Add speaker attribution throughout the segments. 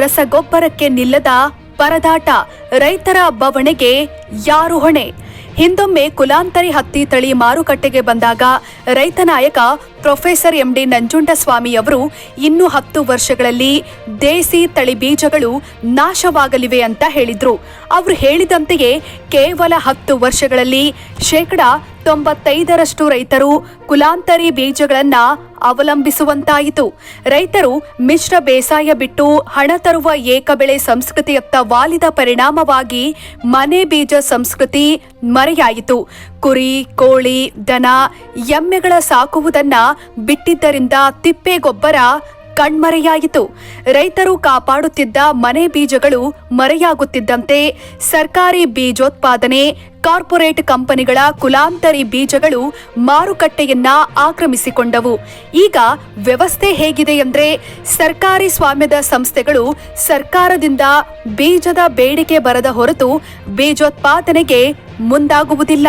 Speaker 1: ರಸಗೊಬ್ಬರಕ್ಕೆ ನಿಲ್ಲದ ಪರದಾಟ ರೈತರ ಬವಣೆಗೆ ಯಾರು ಹೊಣೆ? ಹಿಂದೊಮ್ಮೆ ಕುಲಾಂತರಿ ಹತ್ತಿ ತಳಿ ಮಾರುಕಟ್ಟೆಗೆ ಬಂದಾಗ ರೈತ ನಾಯಕ ಪ್ರೊಫೆಸರ್ ಎಂಡಿ ನಂಜುಂಡಸ್ವಾಮಿ ಅವರು ಇನ್ನು ಹತ್ತು ವರ್ಷಗಳಲ್ಲಿ ದೇಸಿ ತಳಿ ಬೀಜಗಳು ನಾಶವಾಗಲಿವೆ ಅಂತ ಹೇಳಿದ್ರು. ಅವರು ಹೇಳಿದಂತೆಯೇ ಕೇವಲ ಹತ್ತು ವರ್ಷಗಳಲ್ಲಿ ಶೇಕಡ ತೊಂಬತ್ತೈದರಷ್ಟು ರೈತರು ಕುಲಾಂತರಿ ಬೀಜಗಳನ್ನ ಅವಲಂಬಿಸುವಂತಾಯಿತು. ರೈತರು ಮಿಶ್ರ ಬೇಸಾಯ ಬಿಟ್ಟು ಹಣ ತರುವ ಏಕಬೆಳೆ ಸಂಸ್ಕೃತಿಯತ್ತ ವಾಲಿದ ಪರಿಣಾಮವಾಗಿ ಮನೆ ಬೀಜ ಸಂಸ್ಕೃತಿ ಮರೆಯಾಯಿತು. ಕುರಿ, ಕೋಳಿ, ದನ, ಎಮ್ಮೆಗಳ ಸಾಕುವುದನ್ನ ಬಿಟ್ಟಿದ್ದರಿಂದ ತಿಪ್ಪೆ ಗೊಬ್ಬರ ಕಣ್ಮರೆಯಾಯಿತು. ರೈತರು ಕಾಪಾಡುತ್ತಿದ್ದ ಮನೆ ಬೀಜಗಳು ಮರೆಯಾಗುತ್ತಿದ್ದಂತೆ ಸರ್ಕಾರಿ ಬೀಜೋತ್ಪಾದನೆ, ಕಾರ್ಪೊರೇಟ್ ಕಂಪನಿಗಳ ಕುಲಾಂತರಿ ಬೀಜಗಳು ಮಾರುಕಟ್ಟೆಯನ್ನ ಆಕ್ರಮಿಸಿಕೊಂಡವು. ಈಗ ವ್ಯವಸ್ಥೆ ಹೇಗಿದೆ ಅಂದ್ರೆ ಸರ್ಕಾರಿ ಸ್ವಾಮ್ಯದ ಸಂಸ್ಥೆಗಳು ಸರ್ಕಾರದಿಂದ ಬೀಜದ ಬೇಡಿಕೆ ಬರದ ಹೊರತು ಬೀಜೋತ್ಪಾದನೆಗೆ ಮುಂದಾಗುವುದಿಲ್ಲ.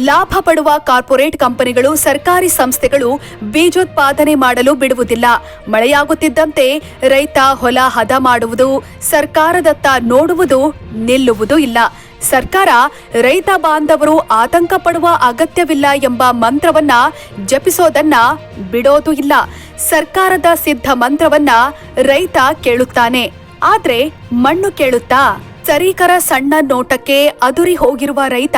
Speaker 1: ಲಾಭ ಪಡುವ ಕಾರ್ಪೊರೇಟ್ ಕಂಪನಿಗಳು, ಸರ್ಕಾರಿ ಸಂಸ್ಥೆಗಳು ಬೀಜೋತ್ಪಾದನೆ ಮಾಡಲು ಬಿಡುವುದಿಲ್ಲ. ಮಳೆಯಾಗುತ್ತಿದ್ದಂತೆ ರೈತ ಹೊಲ ಹದ ಮಾಡುವುದು, ಸರ್ಕಾರದತ್ತ ನೋಡುವುದು ನಿಲ್ಲುವುದು ಇಲ್ಲ. ಸರ್ಕಾರ ರೈತ ಬಾಂಧವರು ಆತಂಕ ಪಡುವ ಅಗತ್ಯವಿಲ್ಲ ಎಂಬ ಮಂತ್ರವನ್ನ ಜಪಿಸೋದನ್ನ ಬಿಡೋದು ಇಲ್ಲ. ಸರ್ಕಾರದ ಸಿದ್ಧ ಮಂತ್ರವನ್ನ ರೈತ ಕೇಳುತ್ತಾನೆ. ಆದ್ರೆ ಮಣ್ಣು ಕೇಳುತ್ತಾ, ಸರಿಕರ ಸಣ್ಣ ನೋಟಕ್ಕೆ ಅದುರಿ ಹೋಗಿರುವ ರೈತ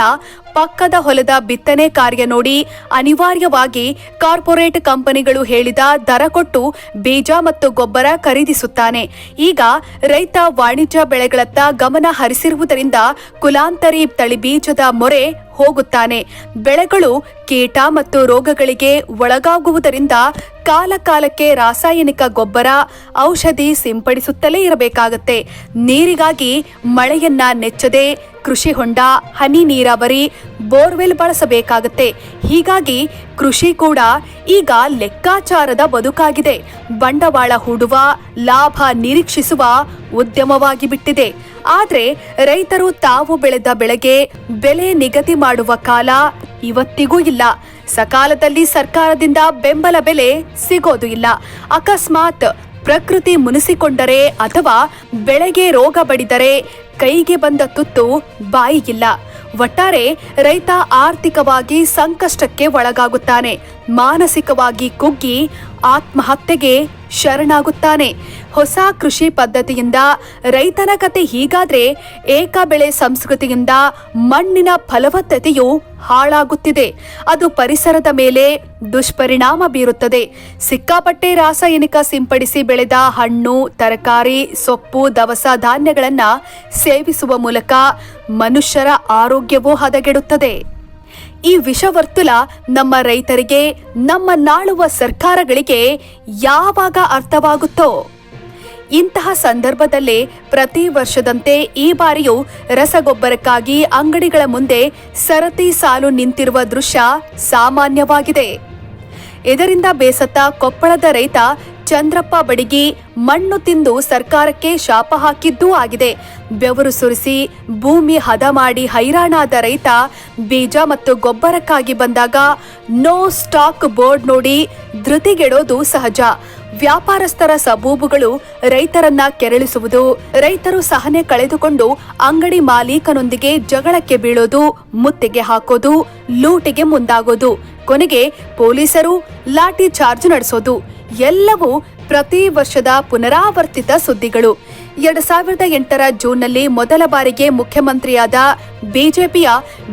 Speaker 1: ಪಕ್ಕದ ಹೊಲದ ಬಿತ್ತನೆ ಕಾರ್ಯ ನೋಡಿ ಅನಿವಾರ್ಯವಾಗಿ ಕಾರ್ಪೊರೇಟ್ ಕಂಪನಿಗಳು ಹೇಳಿದ ದರ ಕೊಟ್ಟು ಬೀಜ ಮತ್ತು ಗೊಬ್ಬರ ಖರೀದಿಸುತ್ತಾನೆ. ಈಗ ರೈತ ವಾಣಿಜ್ಯ ಬೆಳೆಗಳತ್ತ ಗಮನ ಹರಿಸಿರುವುದರಿಂದ ಕುಲಾಂತರಿ ತಳಿ ಬೀಜದ ಮೊರೆ ಹೋಗುತ್ತಾನೆ. ಬೆಳೆಗಳು ಕೀಟ ಮತ್ತು ರೋಗಗಳಿಗೆ ಒಳಗಾಗುವುದರಿಂದ ಕಾಲಕಾಲಕ್ಕೆ ರಾಸಾಯನಿಕ ಗೊಬ್ಬರ, ಔಷಧಿ ಸಿಂಪಡಿಸುತ್ತಲೇ ಇರಬೇಕಾಗುತ್ತೆ. ನೀರಿಗಾಗಿ ಮಳೆಯನ್ನ ನೆಚ್ಚದೆ ಕೃಷಿ ಹೊಂಡ, ಹನಿ ನೀರಾವರಿ, ಬೋರ್ವೆಲ್ ಬಳಸಬೇಕಾಗುತ್ತೆ. ಹೀಗಾಗಿ ಕೃಷಿ ಕೂಡ ಈಗ ಲೆಕ್ಕಾಚಾರದ ಬದುಕಾಗಿದೆ. ಬಂಡವಾಳ ಹೂಡುವ, ಲಾಭ ನಿರೀಕ್ಷಿಸುವ ಉದ್ಯಮವಾಗಿ ಬಿಟ್ಟಿದೆ. ಆದರೆ ರೈತರು ತಾವು ಬೆಳೆದ ಬೆಳೆಗೆ ಬೆಲೆ ನಿಗದಿ ಮಾಡುವ ಕಾಲ ಇವತ್ತಿಗೂ ಇಲ್ಲ. ಸಕಾಲದಲ್ಲಿ ಸರ್ಕಾರದಿಂದ ಬೆಂಬಲ ಬೆಲೆ ಸಿಗೋದು ಇಲ್ಲ. ಅಕಸ್ಮಾತ್ ಪ್ರಕೃತಿ ಮುನಿಸಿಕೊಂಡರೆ ಅಥವಾ ಬೆಳೆಗೆ ರೋಗ ಬಡಿದರೆ ಕೈಗೆ ಬಂದ ತುತ್ತು ಬಾಯಿಗಿಲ್ಲ. ಒಟ್ಟಾರೆ ರೈತ ಆರ್ಥಿಕವಾಗಿ ಸಂಕಷ್ಟಕ್ಕೆ ಒಳಗಾಗುತ್ತಾನೆ. ಮಾನಸಿಕವಾಗಿ ಕುಗ್ಗಿ ಆತ್ಮಹತ್ಯೆಗೆ ಶರಣಾಗುತ್ತಾನೆ. ಹೊಸ ಕೃಷಿ ಪದ್ಧತಿಯಿಂದ ರೈತನ ಕತೆ ಹೀಗಾದ್ರೆ ಏಕ ಬೆಳೆ ಸಂಸ್ಕೃತಿಯಿಂದ ಮಣ್ಣಿನ ಫಲವತ್ತತೆಯು ಹಾಳಾಗುತ್ತಿದೆ. ಅದು ಪರಿಸರದ ಮೇಲೆ ದುಷ್ಪರಿಣಾಮ ಬೀರುತ್ತದೆ. ಸಿಕ್ಕಾಪಟ್ಟೆ ರಾಸಾಯನಿಕ ಸಿಂಪಡಿಸಿ ಬೆಳೆದ ಹಣ್ಣು, ತರಕಾರಿ, ಸೊಪ್ಪು, ದವಸ ಧಾನ್ಯಗಳನ್ನ ಸೇವಿಸುವ ಮೂಲಕ ಮನುಷ್ಯರ ಆರೋಗ್ಯವೂ ಹದಗೆಡುತ್ತದೆ. ಈ ವಿಷವರ್ತುಲ ನಮ್ಮ ರೈತರಿಗೆ, ನಮ್ಮ ನಾಳುವ ಸರ್ಕಾರಗಳಿಗೆ ಯಾವಾಗ ಅರ್ಥವಾಗುತ್ತೋ? ಇಂತಹ ಸಂದರ್ಭದಲ್ಲೇ ಪ್ರತಿ ವರ್ಷದಂತೆ ಈ ಬಾರಿಯೂ ರಸಗೊಬ್ಬರಕ್ಕಾಗಿ ಅಂಗಡಿಗಳ ಮುಂದೆ ಸರತಿ ಸಾಲು ನಿಂತಿರುವ ದೃಶ್ಯ ಸಾಮಾನ್ಯವಾಗಿದೆ. ಇದರಿಂದ ಬೇಸತ್ತ ಕೊಪ್ಪಳದ ರೈತ ಚಂದ್ರಪ್ಪ ಬಡಿಗಿ ಮಣ್ಣು ತಿಂದು ಸರ್ಕಾರಕ್ಕೆ ಶಾಪ ಹಾಕಿದ್ದೂ ಆಗಿದೆ. ಬೆವರು ಸುರಿಸಿ ಭೂಮಿ ಹದ ಮಾಡಿ ಹೈರಾಣಾದ ರೈತ ಬೀಜ ಮತ್ತು ಗೊಬ್ಬರಕ್ಕಾಗಿ ಬಂದಾಗ ನೋ ಸ್ಟಾಕ್ ಬೋರ್ಡ್ ನೋಡಿ ಧೃತಿಗೆಡೋದು ಸಹಜ. ವ್ಯಾಪಾರಸ್ಥರ ಸಬೂಬುಗಳು ರೈತರನ್ನ ಕೆರಳಿಸುವುದು, ರೈತರು ಸಹನೆ ಕಳೆದುಕೊಂಡು ಅಂಗಡಿ ಮಾಲೀಕನೊಂದಿಗೆ ಜಗಳಕ್ಕೆ ಬೀಳೋದು, ಮುತ್ತಿಗೆ ಹಾಕೋದು, ಲೂಟಿಗೆ ಮುಂದಾಗೋದು, ಕೊನೆಗೆ ಪೊಲೀಸರು ಲಾಠಿ ಚಾರ್ಜ್ ನಡೆಸೋದು, ಎಲ್ಲವೂ ಪ್ರತಿ ವರ್ಷದ ಪುನರಾವರ್ತಿತ ಸುದ್ದಿಗಳು. ಎರಡ್ ಸಾವಿರದ ಎಂಟರ ಜೂನ್ನಲ್ಲಿ ಮೊದಲ ಬಾರಿಗೆ ಮುಖ್ಯಮಂತ್ರಿಯಾದ ಬಿಜೆಪಿಯ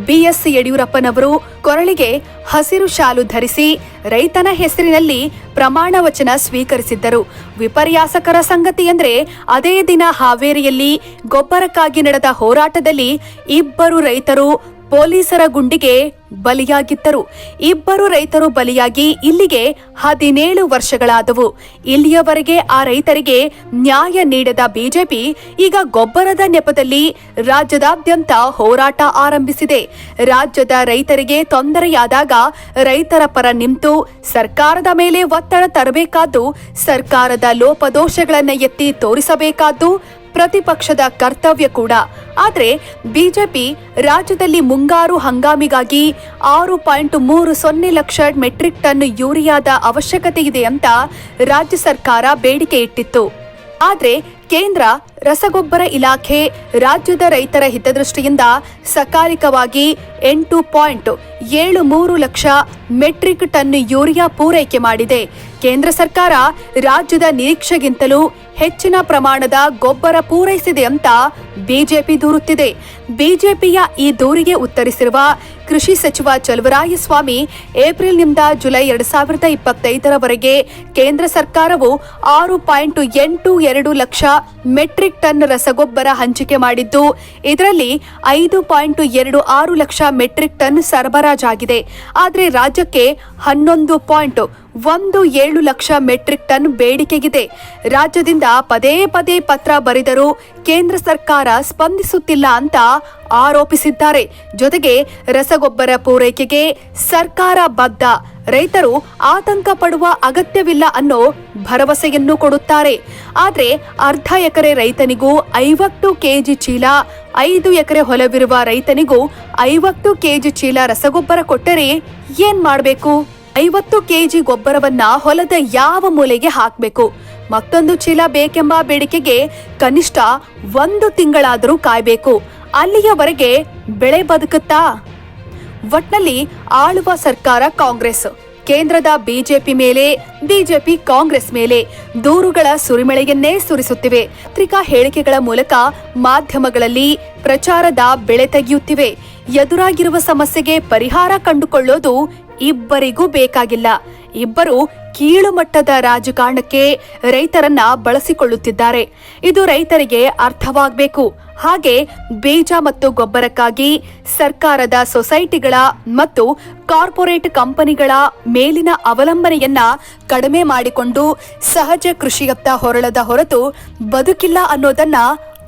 Speaker 1: ಬಿಎಸ್ ಯಡಿಯೂರಪ್ಪನವರು ಕೊರಳಿಗೆ ಹಸಿರು ಶಾಲು ಧರಿಸಿ ರೈತನ ಹೆಸರಿನಲ್ಲಿ ಪ್ರಮಾಣ ವಚನ ಸ್ವೀಕರಿಸಿದ್ದರು. ವಿಪರ್ಯಾಸಕರ ಸಂಗತಿ ಎಂದರೆ ಅದೇ ದಿನ ಹಾವೇರಿಯಲ್ಲಿ ಗೊಬ್ಬರಕ್ಕಾಗಿ ನಡೆದ ಹೋರಾಟದಲ್ಲಿ ಇಬ್ಬರು ರೈತರು ಪೊಲೀಸರ ಗುಂಡಿಗೆ ಬಲಿಯಾಗಿದ್ದರು. ಇಬ್ಬರು ರೈತರು ಬಲಿಯಾಗಿ ಇಲ್ಲಿಗೆ ಹದಿನೇಳು ವರ್ಷಗಳಾದವು. ಇಲ್ಲಿಯವರೆಗೆ ಆ ರೈತರಿಗೆ ನ್ಯಾಯ ನೀಡದ ಬಿಜೆಪಿ ಈಗ ಗೊಬ್ಬರದ ನೆಪದಲ್ಲಿ ರಾಜ್ಯದಾದ್ಯಂತ ಹೋರಾಟ ಆರಂಭಿಸಿದೆ. ರಾಜ್ಯದ ರೈತರಿಗೆ ತೊಂದರೆಯಾದಾಗ ರೈತರ ಪರ ನಿಂತು ಸರ್ಕಾರದ ಮೇಲೆ ಒತ್ತಡ ತರಬೇಕಾದ್ದು, ಸರ್ಕಾರದ ಲೋಪದೋಷಗಳನ್ನು ಎತ್ತಿ ತೋರಿಸಬೇಕಾದ್ದು ಪ್ರತಿಪಕ್ಷದ ಕರ್ತವ್ಯ ಕೂಡ. ಆದರೆ ಬಿಜೆಪಿ ರಾಜ್ಯದಲ್ಲಿ ಮುಂಗಾರು ಹಂಗಾಮಿಗಾಗಿ ಆರು ಪಾಯಿಂಟ್ ಮೂರು ಸೊನ್ನೆ ಲಕ್ಷ ಮೆಟ್ರಿಕ್ ಟನ್ ಯೂರಿಯಾದ ಅವಶ್ಯಕತೆ ಇದೆ ಅಂತ ರಾಜ್ಯ ಸರ್ಕಾರ ಬೇಡಿಕೆ ಇಟ್ಟಿತ್ತು. ಆದರೆ ಕೇಂದ್ರ ರಸಗೊಬ್ಬರ ಇಲಾಖೆ ರಾಜ್ಯದ ರೈತರ ಹಿತದೃಷ್ಟಿಯಿಂದ ಸಕಾಲಿಕವಾಗಿ ಎಂಟು ಪಾಯಿಂಟ್ ಏಳು ಮೂರು ಲಕ್ಷ ಮೆಟ್ರಿಕ್ ಟನ್ ಯೂರಿಯಾ ಪೂರೈಕೆ ಮಾಡಿದೆ. ಕೇಂದ್ರ ಸರ್ಕಾರ ರಾಜ್ಯದ ನಿರೀಕ್ಷೆಗಿಂತಲೂ ಹೆಚ್ಚಿನ ಪ್ರಮಾಣದ ಗೊಬ್ಬರ ಪೂರೈಸಿದೆ ಅಂತ ಬಿಜೆಪಿ ದೂರುತ್ತಿದೆ. ಬಿಜೆಪಿಯ ಈ ದೂರಿಗೆ ಉತ್ತರಿಸಿರುವ ಕೃಷಿ ಸಚಿವ ಚಲುವರಾಯಸ್ವಾಮಿ, ಏಪ್ರಿಲ್ನಿಂದ ಜುಲೈ ಎರಡ್ ಸಾವಿರದ ಇಪ್ಪತ್ತೈದರವರೆಗೆ ಕೇಂದ್ರ ಸರ್ಕಾರವು ಆರು ಪಾಯಿಂಟ್ ಎಂಟು ಎರಡು ಲಕ್ಷ ಮೆಟ್ರಿಕ್ ಟನ್ ರಸಗೊಬ್ಬರ ಹಂಚಿಕೆ ಮಾಡಿದ್ದು, ಇದರಲ್ಲಿ ಐದು ಪಾಯಿಂಟ್ ಎರಡು ಆರು ಲಕ್ಷ ಮೆಟ್ರಿಕ್ ಟನ್ ಸರಬರಾಜಾಗಿದೆ. ಆದರೆ ರಾಜ್ಯಕ್ಕೆ ಹನ್ನೊಂದು ಪಾಯಿಂಟ್ ಒಂದು ಏಳು ಲಕ್ಷ ಮೆಟ್ರಿಕ್ ಟನ್ ಬೇಡಿಕೆಗಿದೆ. ರಾಜ್ಯದಿಂದ ಪದೇ ಪದೇ ಪತ್ರ ಬರೆದರೂ ಕೇಂದ್ರ ಸರ್ಕಾರ ಸ್ಪಂದಿಸುತ್ತಿಲ್ಲ ಅಂತ ಆರೋಪಿಸಿದ್ದಾರೆ. ಜೊತೆಗೆ ರಸಗೊಬ್ಬರ ಪೂರೈಕೆಗೆ ಸರ್ಕಾರ ಬದ್ಧ. ರೈತರು ಆತಂಕ ಪಡುವ ಅಗತ್ಯವಿಲ್ಲ ಅನ್ನೋ ಭರವಸೆಯನ್ನು ಕೊಡುತ್ತಾರೆ. ಆದರೆ ಅರ್ಧ ಎಕರೆ ರೈತನಿಗೂ ಐವತ್ತು ಕೆಜಿ ಚೀಲ, ಐದು ಎಕರೆ ಹೊಲವಿರುವ ರೈತನಿಗೂ ಐವತ್ತು ಕೆಜಿ ಚೀಲ ರಸಗೊಬ್ಬರ ಕೊಟ್ಟರೆ ಏನ್ ಮಾಡಬೇಕು? ಐವತ್ತು ಕೆಜಿ ಗೊಬ್ಬರವನ್ನ ಹೊಲದ ಯಾವ ಮೂಲೆಗೆ ಹಾಕಬೇಕು? ಮತ್ತೊಂದು ಚೀಲ ಬೇಕೆಂಬ ಬೇಡಿಕೆಗೆ ಕನಿಷ್ಠ ಒಂದು ತಿಂಗಳಾದರೂ ಕಾಯ್ಬೇಕು. ಅಲ್ಲಿಯವರೆಗೆ ಬೆಳೆ ಬದುಕುತ್ತಾ? ಒಟ್ನಲ್ಲಿ ಆಳುವ ಸರ್ಕಾರ ಕಾಂಗ್ರೆಸ್, ಕೇಂದ್ರದ ಬಿಜೆಪಿ ಮೇಲೆ, ಬಿಜೆಪಿ ಕಾಂಗ್ರೆಸ್ ಮೇಲೆ ದೂರುಗಳ ಸುರಿಮಳೆಯನ್ನೇ ಸುರಿಸುತ್ತಿವೆ. ಪತ್ರಿಕಾ ಹೇಳಿಕೆಗಳ ಮೂಲಕ ಮಾಧ್ಯಮಗಳಲ್ಲಿ ಪ್ರಚಾರದ ಬೆಳೆ ತೆಗೆಯುತ್ತಿವೆ. ಎದುರಾಗಿರುವ ಸಮಸ್ಯೆಗೆ ಪರಿಹಾರ ಕಂಡುಕೊಳ್ಳೋದು ಇಬ್ಬರಿಗೂ ಬೇಕಾಗಿಲ್ಲ. ಇಬ್ಬರು ಕೀಳು ಮಟ್ಟದ ರಾಜಕಾರಣಕ್ಕೆ ರೈತರನ್ನ ಬಳಸಿಕೊಳ್ಳುತ್ತಿದ್ದಾರೆ. ಇದು ರೈತರಿಗೆ ಅರ್ಥವಾಗಬೇಕು. ಹಾಗೆ ಬೀಜ ಮತ್ತು ಗೊಬ್ಬರಕ್ಕಾಗಿ ಸರ್ಕಾರದ ಸೊಸೈಟಿಗಳ ಮತ್ತು ಕಾರ್ಪೊರೇಟ್ ಕಂಪನಿಗಳ ಮೇಲಿನ ಅವಲಂಬನೆಯನ್ನ ಕಡಿಮೆ ಮಾಡಿಕೊಂಡು ಸಹಜ ಕೃಷಿಯತ್ತ ಹೊರಳದ ಹೊರತು ಬದುಕಿಲ್ಲ ಅನ್ನೋದನ್ನ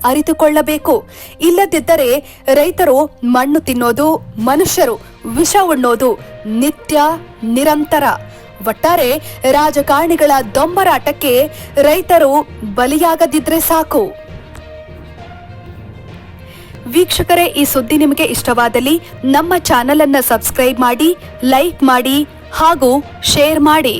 Speaker 1: ಅರಿತುಕೊಳ್ಳಬೇಕು. ಇಲ್ಲದಿದ್ದರೆ ರೈತರು ಮಣ್ಣು ತಿನ್ನೋದು, ಮನುಷ್ಯರು ವಿಷ ಉಣ್ಣೋದು ನಿತ್ಯ ನಿರಂತರ. ಒಟ್ಟಾರೆ ರಾಜಕಾರಣಿಗಳ ದೊಂಬರಾಟಕ್ಕೆ ರೈತರು ಬಲಿಯಾಗದಿದ್ರೆ ಸಾಕು. ವೀಕ್ಷಕರೇ, ಈ ಸುದ್ದಿ ನಿಮಗೆ ಇಷ್ಟವಾದಲ್ಲಿ ನಮ್ಮ ಚಾನೆಲ್ ಅನ್ನು ಸಬ್ಸ್ಕ್ರೈಬ್ ಮಾಡಿ, ಲೈಕ್ ಮಾಡಿ ಹಾಗೂ ಶೇರ್ ಮಾಡಿ.